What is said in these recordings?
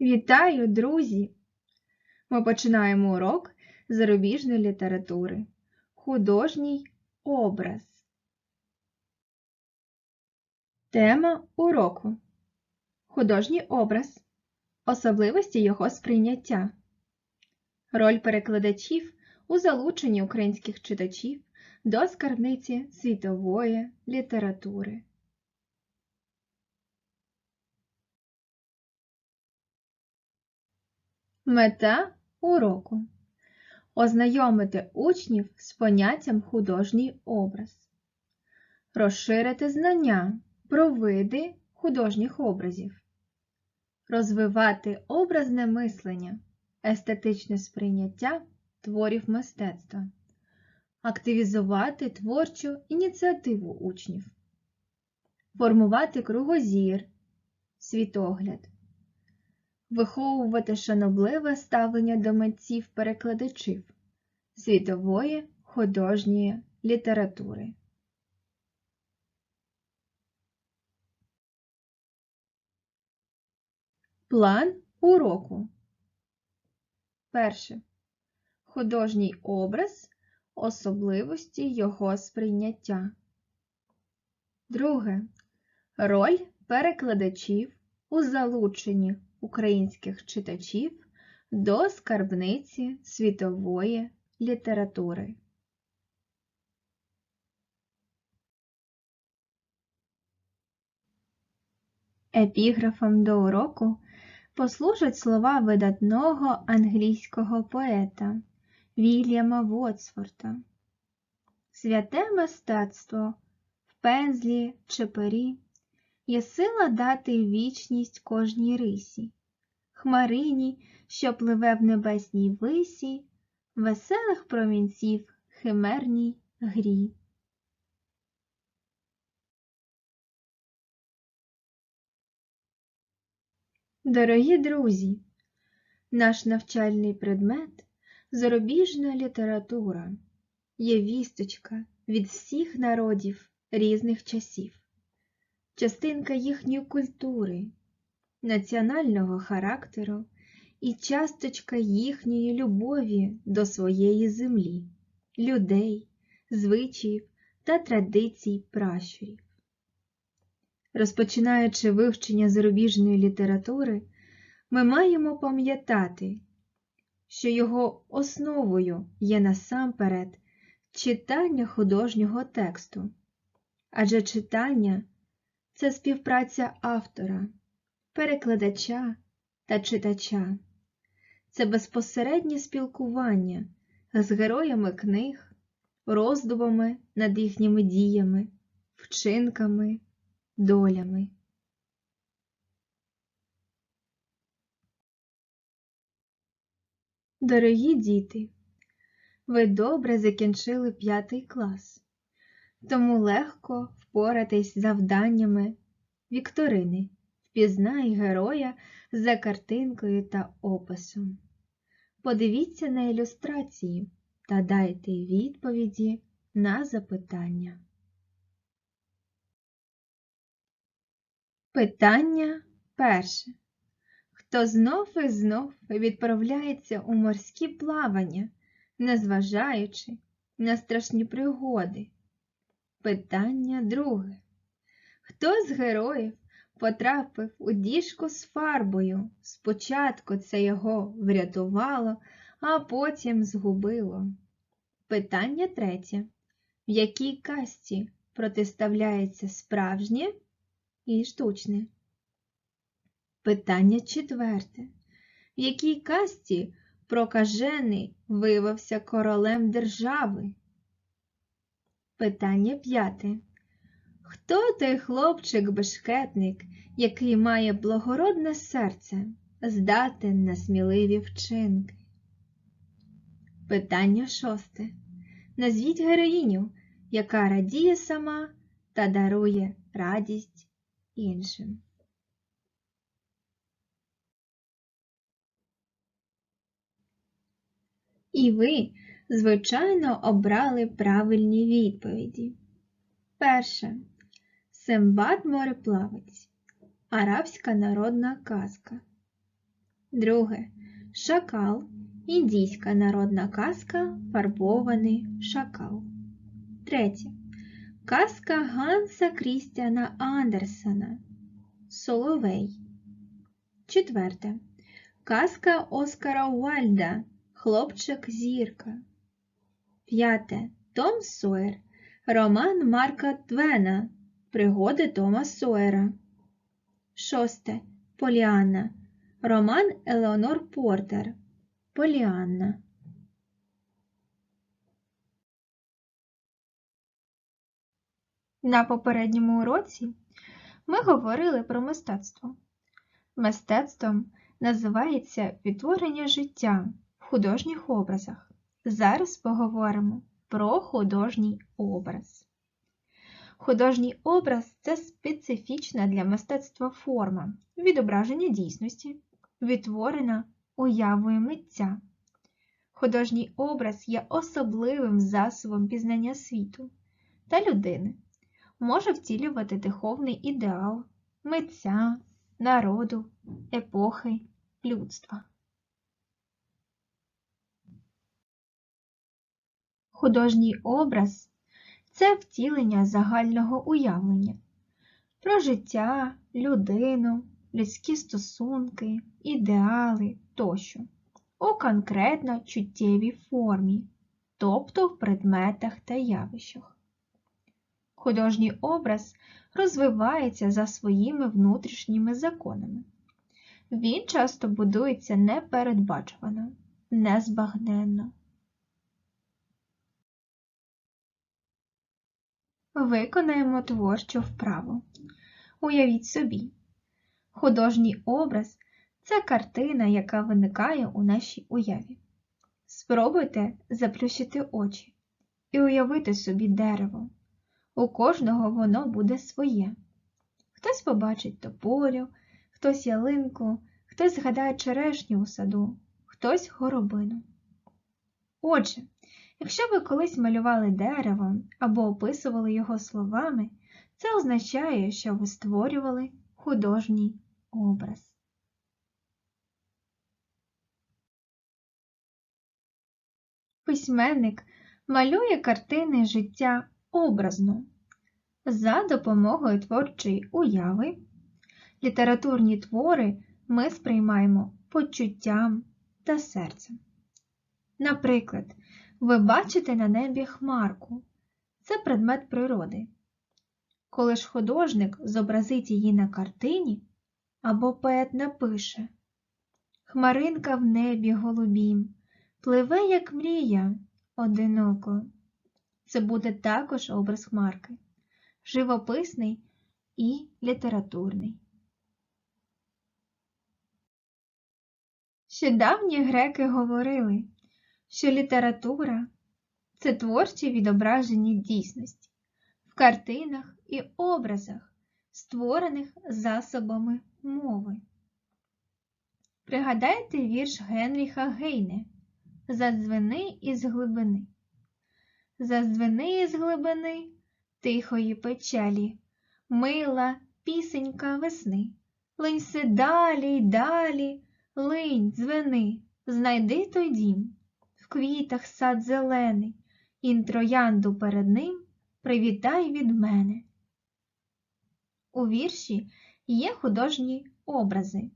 Вітаю, друзі! Ми починаємо урок зарубіжної літератури. Художній образ. Тема уроку. Художній образ. Особливості його сприйняття. Роль перекладачів у залученні українських читачів до скарбниці світової літератури. Мета уроку. Ознайомити учнів з поняттям художній образ, розширити знання про види художніх образів, розвивати образне мислення, естетичне сприйняття творів мистецтва, активізувати творчу ініціативу учнів, формувати кругозір, світогляд виховувати шанобливе ставлення до митців-перекладачів світової художньої літератури. План уроку. Перше. Художній образ, особливості його сприйняття. Друге. Роль перекладачів у залученні українських читачів до скарбниці світової літератури. Епіграфом до уроку послужать слова видатного англійського поета Вільяма Вотсворта. Святе мистецтво в пензлі чи пері є сила дати вічність кожній рисі, хмарині, що пливе в небесній висі, веселих промінців химерній грі. Дорогі друзі, наш навчальний предмет зарубіжна література. Є вісточка від всіх народів різних часів частинка їхньої культури, національного характеру і часточка їхньої любові до своєї землі, людей, звичаїв та традицій пращурів. Розпочинаючи вивчення зарубіжної літератури, ми маємо пам'ятати, що його основою є насамперед читання художнього тексту, адже читання це співпраця автора, перекладача та читача, це безпосереднє спілкування з героями книг, роздумами над їхніми діями, вчинками, долями. Дорогі діти, ви добре закінчили п'ятий клас, тому легко впоратись з завданнями Вікторини, впізнай героя за картинкою та описом. Подивіться на ілюстрації та дайте відповіді на запитання. Питання перше. Хто знов і знов відправляється у морські плавання, незважаючи на страшні пригоди? Питання друге. Хто з героїв потрапив у діжку з фарбою? Спочатку це його врятувало, а потім згубило. Питання третє. В якій касті протиставляється справжнє і штучне? Питання четверте. В якій касті прокажений виявився королем держави? Питання п'яте. Хто той хлопчик-бешкетник, який має благородне серце, здатен на сміливі вчинки? Питання шосте. Назвіть героїню, яка радіє сама та дарує радість іншим. І ви звичайно, обрали правильні відповіді. Перше. Сембат мореплавець. Арабська народна казка. Друге. Шакал. Індійська народна казка Фарбований шакал. Третє. Казка Ганса Крістіана Андерсена Соловей. Четверте. Казка Оскара Уальда Хлопчик зірка. П'яте. Том Сойер. Роман Марка Твена Пригоди Тома Сойера. Шосте. Поліанна. Роман Елеонор Портер. Поліанна. На попередньому уроці ми говорили про мистецтво. Мистецтвом називається відтворення життя в художніх образах. Зараз поговоримо про художній образ. Художній образ це специфічна для мистецтва форма відображення дійсності, відтворена уявою митця. Художній образ є особливим засобом пізнання світу та людини, може втілювати духовний ідеал митця, народу, епохи, людства. Художній образ це втілення загального уявлення про життя, людину, людські стосунки, ідеали тощо у конкретно чуттєвій формі, тобто в предметах та явищах. Художній образ розвивається за своїми внутрішніми законами. Він часто будується непередбачувано, незбагненно. Виконаємо творчу вправу. Уявіть собі, художній образ це картина, яка виникає у нашій уяві. Спробуйте заплющити очі і уявити собі дерево. У кожного воно буде своє. Хтось побачить тополю, хтось ялинку, хтось згадає черешню у саду, хтось горобину. Отже, якщо ви колись малювали дерево або описували його словами, це означає, що ви створювали художній образ. Письменник малює картини життя образно. За допомогою творчої уяви літературні твори ми сприймаємо почуттям та серцем. Наприклад, ви бачите на небі хмарку це предмет природи. Коли ж художник зобразить її на картині або поет напише Хмаринка в небі голубім, пливе, як мрія, одиноко. Це буде також образ хмарки, живописний і літературний. Ще давні греки говорили, що література це творчі відображення дійсності в картинах і образах, створених засобами мови. Пригадайте вірш Генріха Гейне Задзвени із глибини. Зазвени із глибини тихої печалі, мила пісенька весни. Линь си далі й далі, линь, дзвени, знайди той дім, в квітах сад зелений, ін троянду перед ним привітай від мене. У вірші є художні образи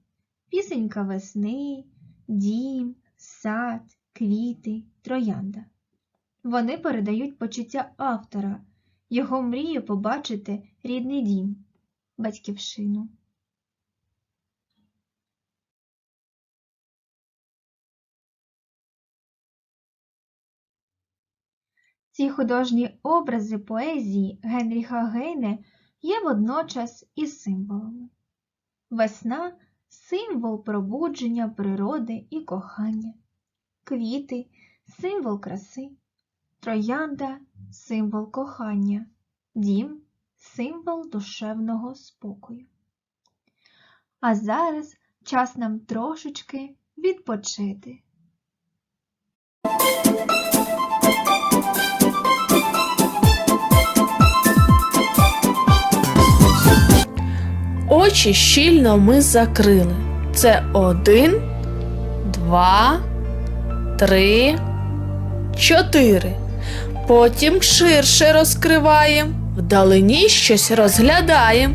пісенька весни, дім, сад, квіти, троянда. Вони передають почуття автора, його мрію побачити рідний дім, батьківщину. Ці художні образи поезії Генріха Гейне є водночас і символами. Весна символ пробудження природи і кохання, квіти символ краси, троянда символ кохання, дім символ душевного спокою. А зараз час нам трошечки відпочити. Очі щільно ми закрили. Це один, два, три, чотири. Потім ширше розкриваємо, вдалині щось розглядаємо.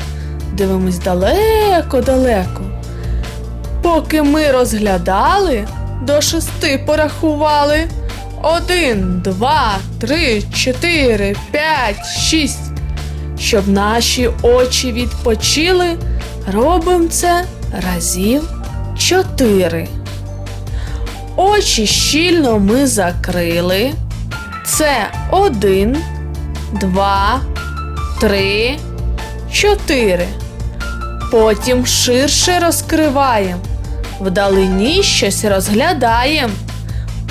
Дивимось далеко-далеко. Поки ми розглядали, до шести порахували. Один, два, три, чотири, п'ять, шість. Щоб наші очі відпочили, робимо це разів чотири. Очі щільно ми закрили. Це один, два, три, чотири. Потім ширше розкриваємо. Вдалині щось розглядаємо.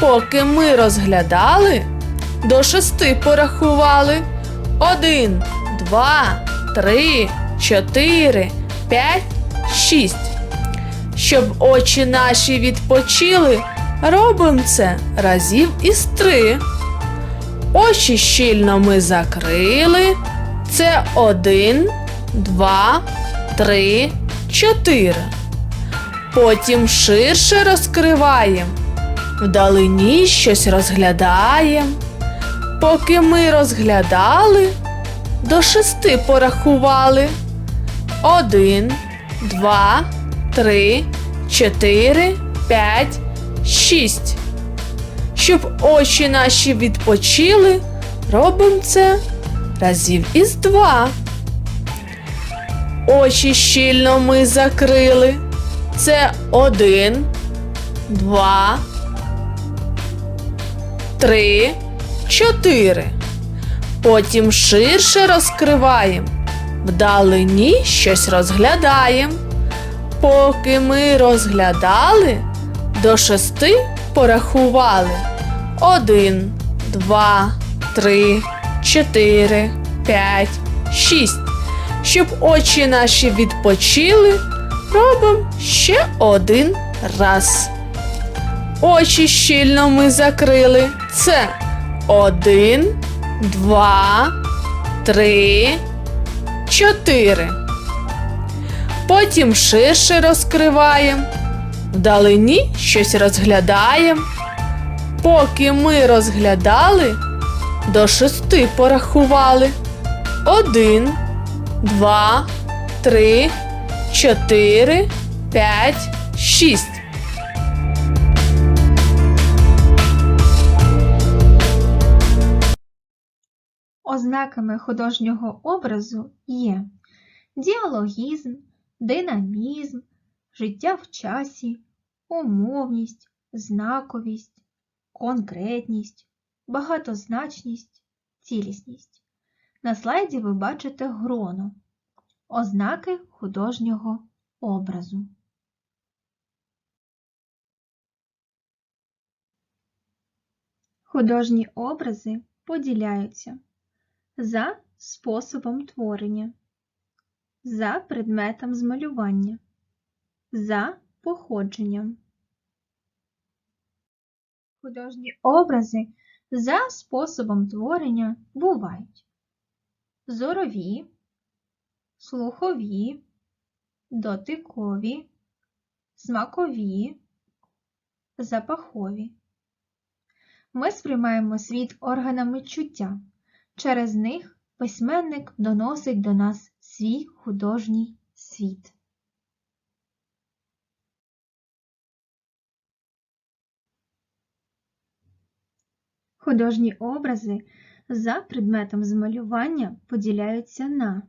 Поки ми розглядали, до шести порахували. Один, два, три, чотири, п'ять, шість. Щоб очі наші відпочили, робимо це разів із три. Очі щільно ми закрили. Це один, два, три, чотири. Потім ширше розкриваємо. Вдалині щось розглядаємо. Поки ми розглядали, до шести порахували. Один, два, три, чотири, п'ять, шість. Щоб очі наші відпочили, робимо це разів із два. Очі щільно ми закрили. Це один, два, три, чотири. Потім ширше розкриваємо. Вдалині щось розглядаємо. Поки ми розглядали, до шести порахували. Один, два, три, чотири, п'ять, шість. Щоб очі наші відпочили, робимо ще один раз. Очі щільно ми закрили. Це один, два, три, чотири. Потім ширше розкриваємо. Вдалині щось розглядаємо. Поки ми розглядали, до шести порахували. Один, два, три, чотири, п'ять, шість. Ознаками художнього образу є діалогізм, динамізм, життя в часі, умовність, знаковість, конкретність, багатозначність, цілісність. На слайді ви бачите гроно ознаки художнього образу. Художні образи поділяються за способом творення, за предметом змалювання, за походженням. Художні образи за способом творення бувають зорові, слухові, дотикові, смакові, запахові. Ми сприймаємо світ органами чуття. Через них письменник доносить до нас свій художній світ. Художні образи за предметом змалювання поділяються на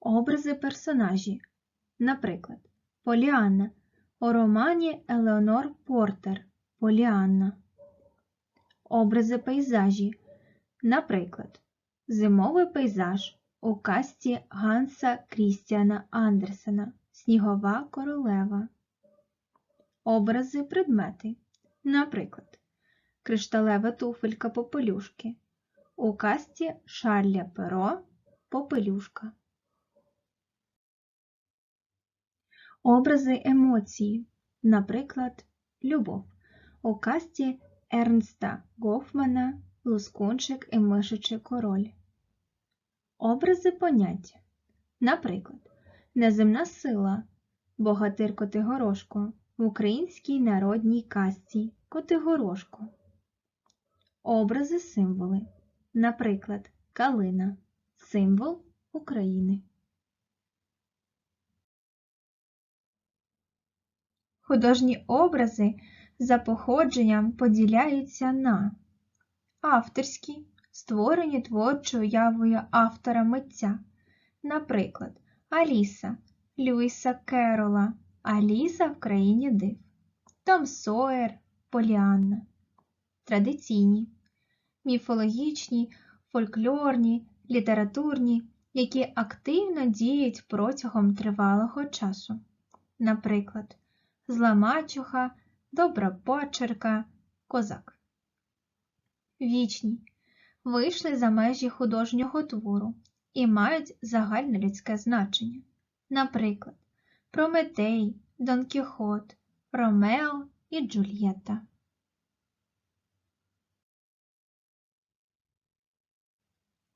образи персонажі, наприклад, Поліанна у романі Елеонор Портер Поліанна. Образи пейзажі, наприклад, Зимовий пейзаж у касті Ганса Крістіана Андерсена Снігова королева. Образи предмети, наприклад, Кришталева туфелька попелюшки у касті Шарля Перо Попелюшка. Образи емоції, наприклад, Любов у касті Ернста Гофмана Лускунчик і мишичий король. Образи поняття. Наприклад, неземна сила, богатир Котигорошко в українській народній казці Котигорошко. Образи символи. Наприклад, калина символ України. Художні образи за походженням поділяються на авторські, створені творчою уявою автора митця, наприклад, Аліса Льюіса Керола, Аліса в країні див, Том Сойер, Поліанна, традиційні, міфологічні, фольклорні, літературні, які активно діють протягом тривалого часу, наприклад, Зла мачуха, Добра почерка, Козак. Вічні вийшли за межі художнього твору і мають загальнолюдське значення. Наприклад, Прометей, Дон Кіхот, Ромео і Джульєтта.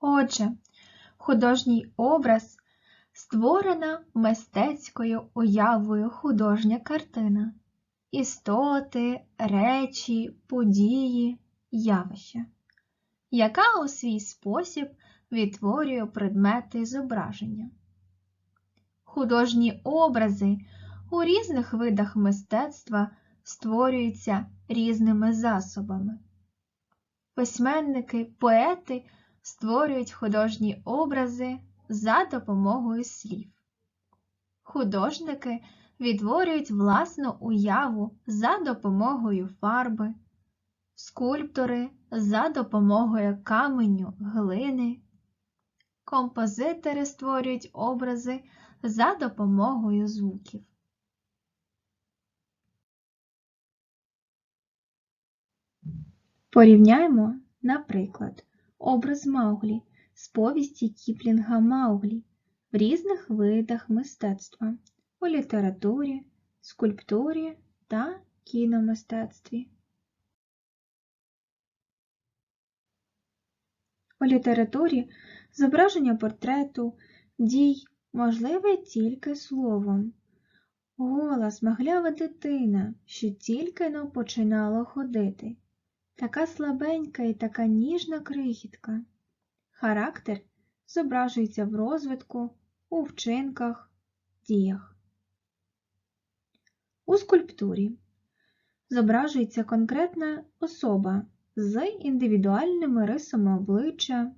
Отже, художній образ створена мистецькою уявою художня картина, істоти, речі, події, явища, яка у свій спосіб відтворює предмети зображення. Художні образи у різних видах мистецтва створюються різними засобами. Письменники, поети створюють художні образи за допомогою слів. Художники відтворюють власну уяву за допомогою фарби, скульптори за допомогою каменю, глини, композитори створюють образи за допомогою звуків. Порівняємо, наприклад, образ Мауглі з повісті Кіплінга Мауглі в різних видах мистецтва у літературі, скульптурі та кіномистецтві. У літературі зображення портрету, дій можливе тільки словом. Гола смаглява дитина, що тільки но починала ходити, така слабенька і така ніжна крихітка. Характер зображується в розвитку, у вчинках, діях. У скульптурі зображується конкретна особа з індивідуальними рисами обличчя,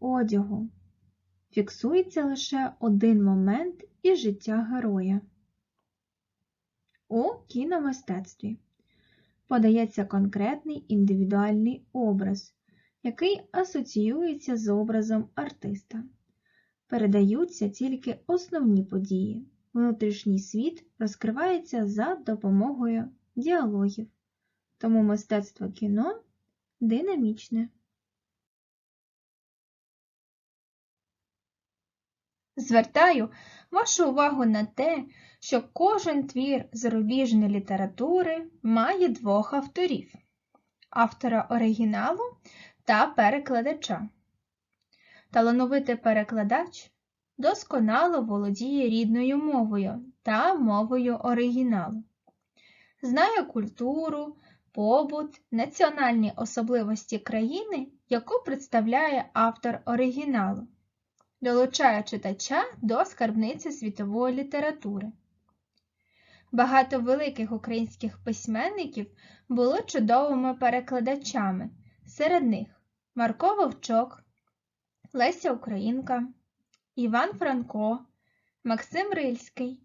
одягу. Фіксується лише один момент із життя героя. У кіномистецтві подається конкретний індивідуальний образ, який асоціюється з образом артиста. Передаються тільки основні події. Внутрішній світ розкривається за допомогою діалогів, тому мистецтво кіно динамічне. Звертаю вашу увагу на те, що кожен твір зарубіжної літератури має двох авторів автора оригіналу та перекладача. Талановитий перекладач досконало володіє рідною мовою та мовою оригіналу, знає культуру, побут, національні особливості країни, яку представляє автор оригіналу, долучає читача до скарбниці світової літератури. Багато великих українських письменників були чудовими перекладачами, серед них Марко Вовчок, Леся Українка, Іван Франко, Максим Рильський,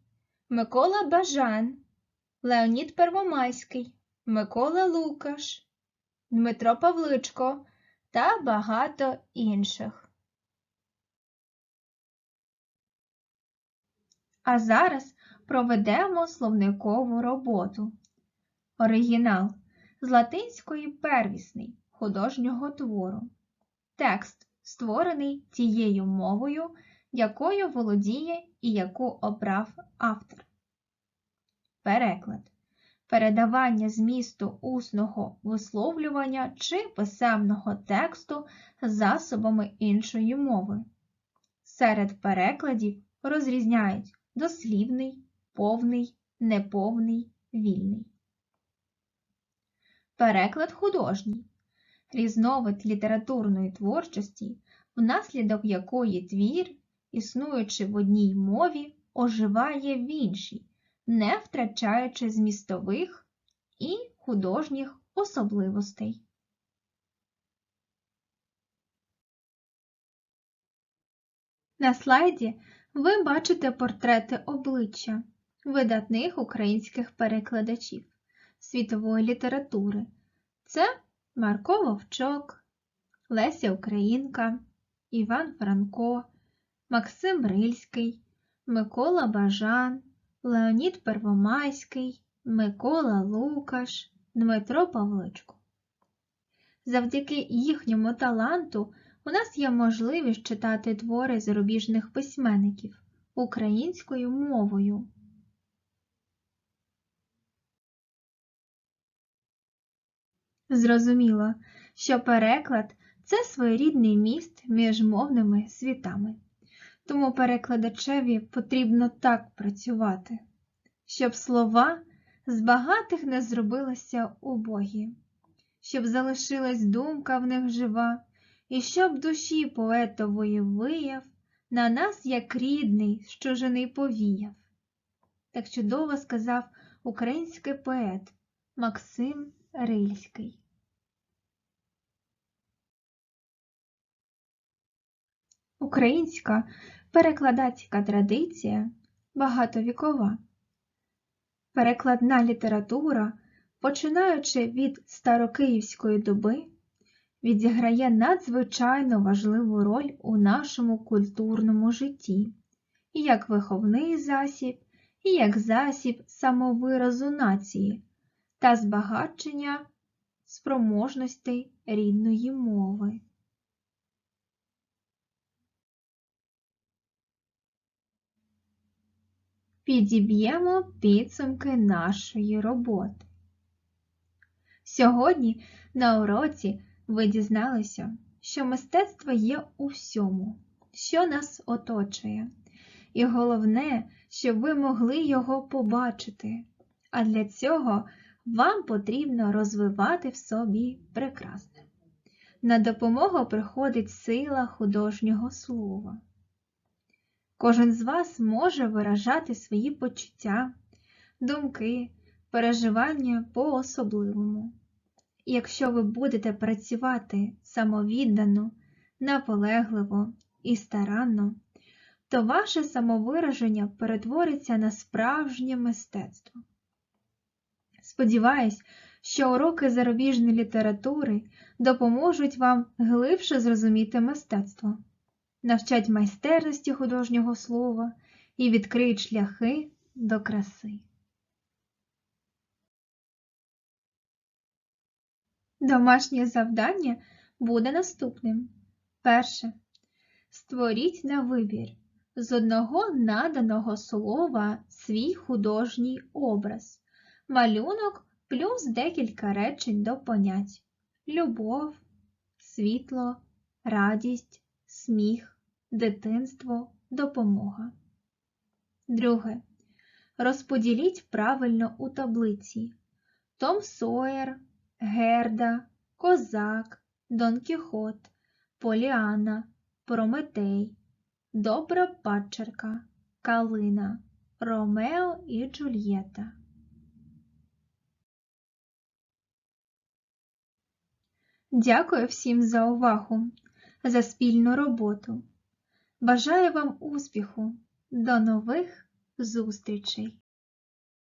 Микола Бажан, Леонід Первомайський, Микола Лукаш, Дмитро Павличко та багато інших. А зараз проведемо словникову роботу. Оригінал з латинської первісний художнього твору. Текст створений тією мовою, якою володіє і яку обрав автор. Переклад передавання змісту усного висловлювання чи писемного тексту засобами іншої мови. Серед перекладів розрізняють дослівний, повний, неповний, вільний. Переклад художній різновид літературної творчості, внаслідок якої твір, існуючи в одній мові, оживає в іншій, не втрачаючи змістових і художніх особливостей. На слайді ви бачите портрети обличчя видатних українських перекладачів світової літератури. Це Марко Вовчок, Леся Українка, Іван Франко, Максим Рильський, Микола Бажан, Леонід Первомайський, Микола Лукаш, Дмитро Павличко. Завдяки їхньому таланту у нас є можливість читати твори зарубіжних письменників українською мовою. Зрозуміло, що переклад це своєрідний міст між мовними світами. Тому перекладачеві потрібно так працювати, щоб слова з багатих не зробилися убогі, щоб залишилась думка в них жива, і щоб душі поетової вияв на нас, як рідний, з чужини повіяв. Так чудово сказав український поет Максим Рильський. Українська перекладацька традиція багатовікова. Перекладна література, починаючи від старокиївської доби, відіграє надзвичайно важливу роль у нашому культурному житті, і як виховний засіб, і як засіб самовиразу нації та збагачення спроможностей рідної мови. Підіб'ємо підсумки нашої роботи. Сьогодні на уроці ви дізналися, що мистецтво є у всьому, що нас оточує, і головне, щоб ви могли його побачити. А для цього вам потрібно розвивати в собі прекрасне. На допомогу приходить сила художнього слова. Кожен з вас може виражати свої почуття, думки, переживання по-особливому. Якщо ви будете працювати самовіддано, наполегливо і старанно, то ваше самовираження перетвориться на справжнє мистецтво. Сподіваюсь, що уроки зарубіжної літератури допоможуть вам глибше зрозуміти мистецтво, навчать майстерності художнього слова і відкриють шляхи до краси. Домашнє завдання буде наступним. Перше. Створіть на вибір з одного наданого слова свій художній образ, малюнок плюс декілька речень до понять: любов, світло, радість, сміх, дитинство, допомога. Друге. Розподіліть правильно у таблиці Том Сойер, Герда, Козак, Дон Кіхот, Поліана, Прометей, Добра падчерка, Калина, Ромео і Джульєта. Дякую всім за увагу, за спільну роботу. Бажаю вам успіху. До нових зустрічей!